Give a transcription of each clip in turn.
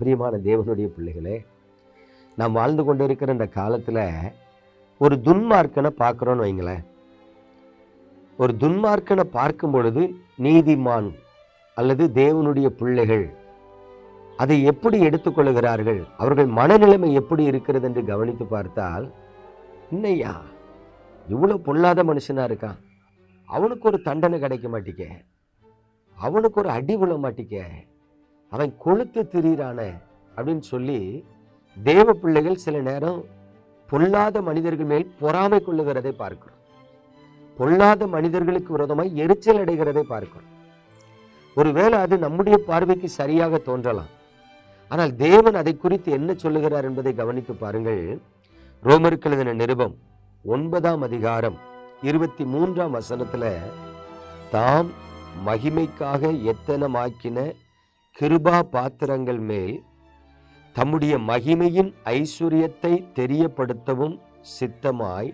பிரியமான தேவனுடைய பிள்ளைகளே நாம் வாழ்ந்து கொண்டு இருக்கிற இந்த காலத்தில் ஒரு துன்மார்க்கனை பார்க்குறோன்னு வைங்களேன். ஒரு துன்மார்க்கனை பார்க்கும் பொழுது நீதிமான் அல்லது தேவனுடைய பிள்ளைகள் அதை எப்படி எடுத்துக்கொள்கிறார்கள் அவர்கள் மனநிலைமை எப்படி இருக்கிறது என்று கவனித்து பார்த்தால் இன்னையா இவ்வளோ பொல்லாத மனுஷனாக இருக்கான். அவனுக்கு ஒரு தண்டனை கிடைக்க மாட்டேங்க அவனுக்கு ஒரு அடி விழ மாட்டிக்க. அவன் கொளுத்து திரியிறானே அப்படின்னு சொல்லி தேவ பிள்ளைகள் சில நேரம் பொல்லாத மனிதர்கள் மேல் பொறாமை கொள்ளுகிறதை பார்க்கிறோம். பொல்லாத மனிதர்களுக்கு விரோதமாக எரிச்சல் அடைகிறதை பார்க்கிறோம். ஒருவேளை அது நம்முடைய பார்வைக்கு சரியாக தோன்றலாம். ஆனால் தேவன் அதை குறித்து என்ன சொல்லுகிறார் என்பதை கவனித்து பாருங்கள். ரோமருக்கு எழுதின நிருபம் ஒன்பதாம் அதிகாரம் இருபத்தி மூன்றாம் வசனத்துல தாம் மகிமைக்காக எத்தனமாக்கின கிருபா பாத்திரங்கள் மேல் தம்முடைய மகிமையின் ஐஸ்வர்யத்தை தெரியப்படுத்தவும் சித்தமாய்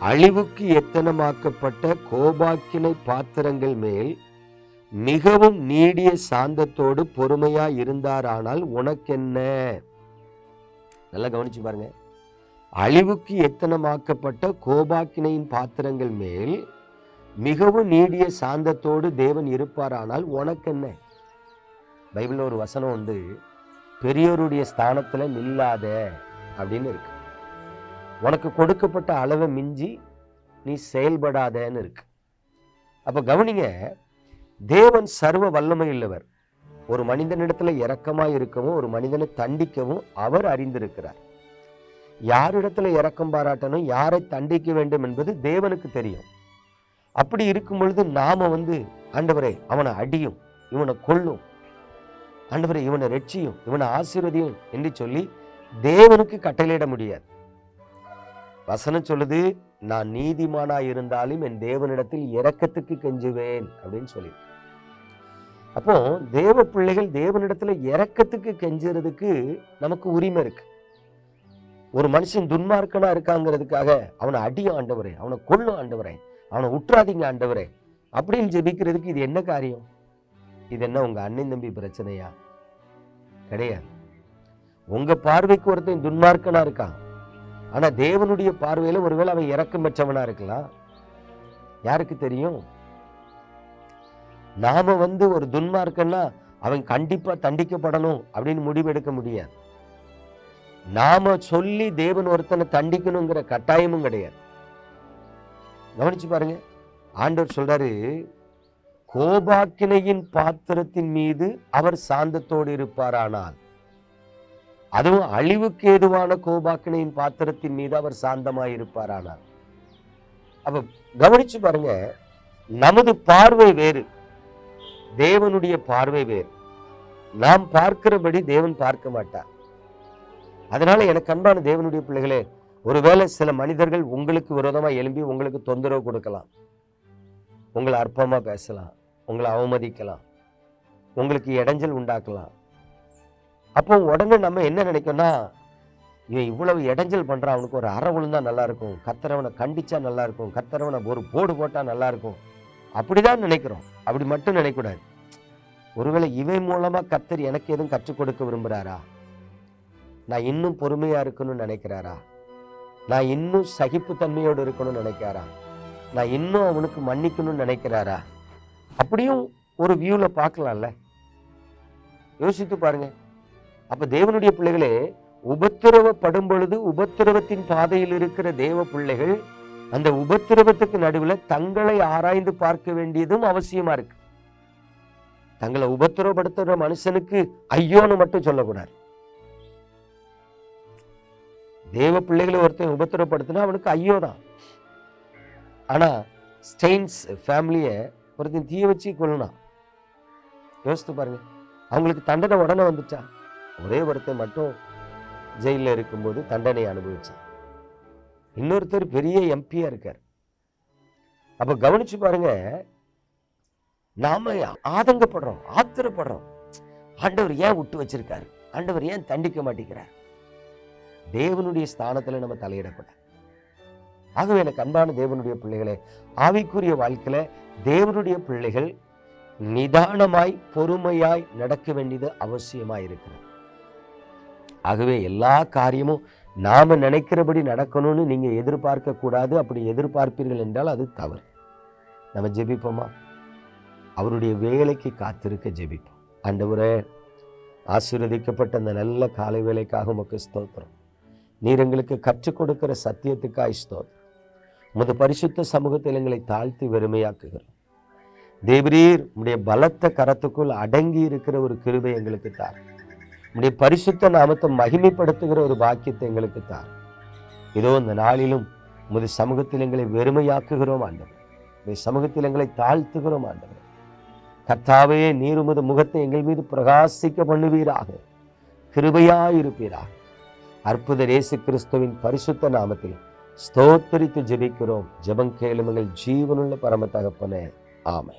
அழிவுக்கு எத்தனமாக்கப்பட்ட கோபாக்கினை பாத்திரங்கள் மேல் மிகவும் நீடிய சாந்தத்தோடு பொறுமையாய் இருந்தாரானால் உனக்கென்ன? நல்லா கவனிச்சு பாருங்க. அழிவுக்கு எத்தனமாக்கப்பட்ட கோபாக்கினையின் பாத்திரங்கள் மேல் மிகவும் நீடிய சாந்தத்தோடு தேவன் இருப்பாரானால் உனக்கென்ன? பைபிளில் ஒரு வசனம் உண்டு பெரியோருடைய ஸ்தானத்தில் நில்லாத அப்படின்னு இருக்கு. உனக்கு கொடுக்கப்பட்ட அளவை மிஞ்சி நீ செயல்படாதன்னு இருக்கு. அப்போ கவனிங்க தேவன் சர்வ வல்லமை உள்ளவர் ஒரு மனிதனிடத்தில் இறக்கமாக இருக்கவும் ஒரு மனிதனை தண்டிக்கவும் அவர் அறிந்திருக்கிறார். யாரிடத்துல இரக்கம் பாராட்டணும் யாரை தண்டிக்க வேண்டும் என்பது தேவனுக்கு தெரியும். அப்படி இருக்கும் பொழுது நாம வந்து ஆண்டவரே அவனை அடியும் இவனை கொல்லும் ஆண்டவர் இவனை ரட்சியும் இவனை ஆசீர்வதியும் என்று சொல்லி தேவனுக்கு கட்டளையிட முடியாது. வசனம் சொல்லுது நான் நீதிமானா இருந்தாலும் என் தேவனிடத்தில் இரக்கத்துக்கு கெஞ்சுவேன் அப்படின்னு சொல்லி. அப்போ தேவ பிள்ளைகள் தேவனிடத்துல இரக்கத்துக்கு கெஞ்சுறதுக்கு நமக்கு உரிமை இருக்கு. ஒரு மனுஷன் துன்மார்க்கனா இருக்காங்கிறதுக்காக அவனை அடியும் ஆண்டவரே அவனை கொல்லும் ஆண்டவரே அவனை உற்றாதீங்க ஆண்டவரே அப்படின்னு ஜெபிக்கிறதுக்கு இது என்ன காரியம்? இது என்ன உங்க அண்ணன் தம்பி பிரச்சனையா? கிடையாது. உங்க பார்வைக்கு ஒருத்தன் துன்மார்க்கனா இருக்கான். ஆனா தேவனுடைய பார்வையில ஒருவேளை அவன் இறக்கம் பெற்றவனாக இருக்கலாம். யாருக்கு தெரியும்? நாம வந்து ஒரு துன்மார்க்கன்னா அவன் கண்டிப்பா தண்டிக்கப்படணும் அப்படின்னு முடிவெடுக்க முடியாது. நாம சொல்லி தேவன் ஒருத்தனை தண்டிக்கணுங்கிற கட்டாயமும் கிடையாது. கவனிச்சு பாருங்க. ஆண்டவர் சொல்றாரு கோபாக்கினையின் பாத்திரத்தின் மீது அவர் சாந்தத்தோடு இருப்பாரானால் அதுவும் அழிவுக்கு ஏதுவான கோபாக்கினையின் பாத்திரத்தின் மீது அவர் சாந்தமாய் இருப்பாரானால். அப்ப கவனிச்சு பாருங்க நமது பார்வை வேறு தேவனுடைய பார்வை வேறு. நாம் பார்க்கிறபடி தேவன் பார்க்க மாட்டார். அதனால எனக்கு அன்பான தேவனுடைய பிள்ளைகளே ஒருவேளை சில மனிதர்கள் உங்களுக்கு விரோதமாக எழும்பி உங்களுக்கு தொந்தரவு கொடுக்கலாம். உங்களை அற்பமாக பேசலாம். உங்களை அவமதிக்கலாம். உங்களுக்கு இடைஞ்சல் உண்டாக்கலாம். அப்போ உடனே நம்ம என்ன நினைக்கோம்னா இவன் இவ்வளவு இடைஞ்சல் பண்ணுற அவனுக்கு ஒரு அற விழுந்தா நல்லாயிருக்கும். கத்தரவனை கண்டிச்சா நல்லாயிருக்கும். கத்தரவனை ஒரு போடு போட்டால் நல்லாயிருக்கும். அப்படி அப்படிதான் நினைக்கிறோம். அப்படி மட்டும் நினைக்கக்கூடாது. ஒருவேளை இவன் மூலமாக கத்தர் எனக்கு எதுவும் கற்றுக் கொடுக்க விரும்புகிறாரா நான் இன்னும் பொறுமையாக இருக்கணும்னு நினைக்கிறாரா? நான் இன்னும் சகிப்புத்தன்மையோடு இருக்கணும்னு நினைக்கிறாரா? நான் இன்னும் அவனுக்கு மன்னிக்கணும்னு நினைக்கிறாரா? அப்படியும் ஒரு வியூல பார்க்கலாம்ல? யோசித்து பாருங்க. அப்போ தேவனுடைய பிள்ளைகளே உபத்திரவப்படும் பொழுது உபத்திரவத்தின் பாதையில் இருக்கிற தேவ பிள்ளைகள் அந்த உபத்திரவத்துக்கு நடுவுல தங்களை ஆராய்ந்து பார்க்க வேண்டியதும் அவசியமா இருக்கு. தங்களை உபத்திரவப்படுத்துற மனுஷனுக்கு ஐயோன்னு மட்டும் சொல்லக்கூடாது. தேவ பிள்ளைகளை ஒருத்தன் உபத்திரப்படுத்தினா அவனுக்கு ஐயோ தான். ஆனா ஸ்டெயின்ஸ் ஃபேமிலியை ஒருத்தன் தீய வச்சு கொள்ளணும் யோசித்து பாருங்க. அவங்களுக்கு தண்டனை உடனே வந்துச்சா? ஒரே ஒருத்தன் மட்டும் ஜெயிலில் இருக்கும்போது தண்டனை அனுபவிச்சான் இன்னொருத்தர் பெரிய எம்பியா இருக்கார். அப்ப கவனிச்சு பாருங்க. நாம ஆதங்கப்படுறோம் ஆத்திரப்படுறோம். ஆண்டவர் ஏன் விட்டு வச்சிருக்காரு? ஆண்டவர் ஏன் தண்டிக்க மாட்டேங்கிறார்? தேவனுடைய ஸ்தானத்துல நம்ம தலையிடக்கூடாது. ஆகவே எனக்கு அன்பான தேவனுடைய பிள்ளைகளே ஆவிக்குரிய வாழ்க்கையில தேவனுடைய பிள்ளைகள் நிதானமாய் பொறுமையாய் நடக்க வேண்டியது அவசியமாக இருக்கிறது ஆகவே எல்லா காரியமும் நாம நினைக்கிறபடி நடக்கணும்னு நீங்க எதிர்பார்க்க கூடாது. அப்படி எதிர்பார்ப்பீர்கள் என்றால் அது தவறு. நம்ம ஜெபிப்போமா? அவருடைய வேலைக்கு காத்திருக்க ஜெபிப்போம். ஆண்டவரே ஆசீர்வதிக்கப்பட்ட அந்த நல்ல காலை வேலைக்காக உமக்கு ஸ்தோத்திரம். நீர் எங்களுக்கு கற்றுக் கொடுக்கிற சத்தியத்துக்காய் ஸ்தோத்திரம். உமது பரிசுத்த சமூகத்தில் எங்களை தாழ்த்தி வெறுமையாக்குகிறோம். தேவரீர் உடைய பலத்த கரத்துக்குள் அடங்கி இருக்கிற ஒரு கிருபை எங்களுக்கு தார். உடைய பரிசுத்த நாமத்தை மகிமைப்படுத்துகிற ஒரு பாக்கியத்தை எங்களுக்கு தார். இதோ இந்த நாளிலும் உமது சமூகத்தில் எங்களை வெறுமையாக்குகிறோம் ஆண்டவர். உடைய சமூகத்தில் எங்களை தாழ்த்துகிறோம் ஆண்டவர். கர்த்தாவே நீர் உமது முகத்தை எங்கள் மீது பிரகாசிக்க பண்ணுவீராக. கிருபையாயிருப்பீராக. அற்புத இயேசு கிறிஸ்துவின் பரிசுத்த நாமத்தில் ஸ்தோத்தரித்து ஜெபிக்கிறோம். ஜெபம் கேளும் ஜீவனுள்ள பரம தகப்பனே. ஆமை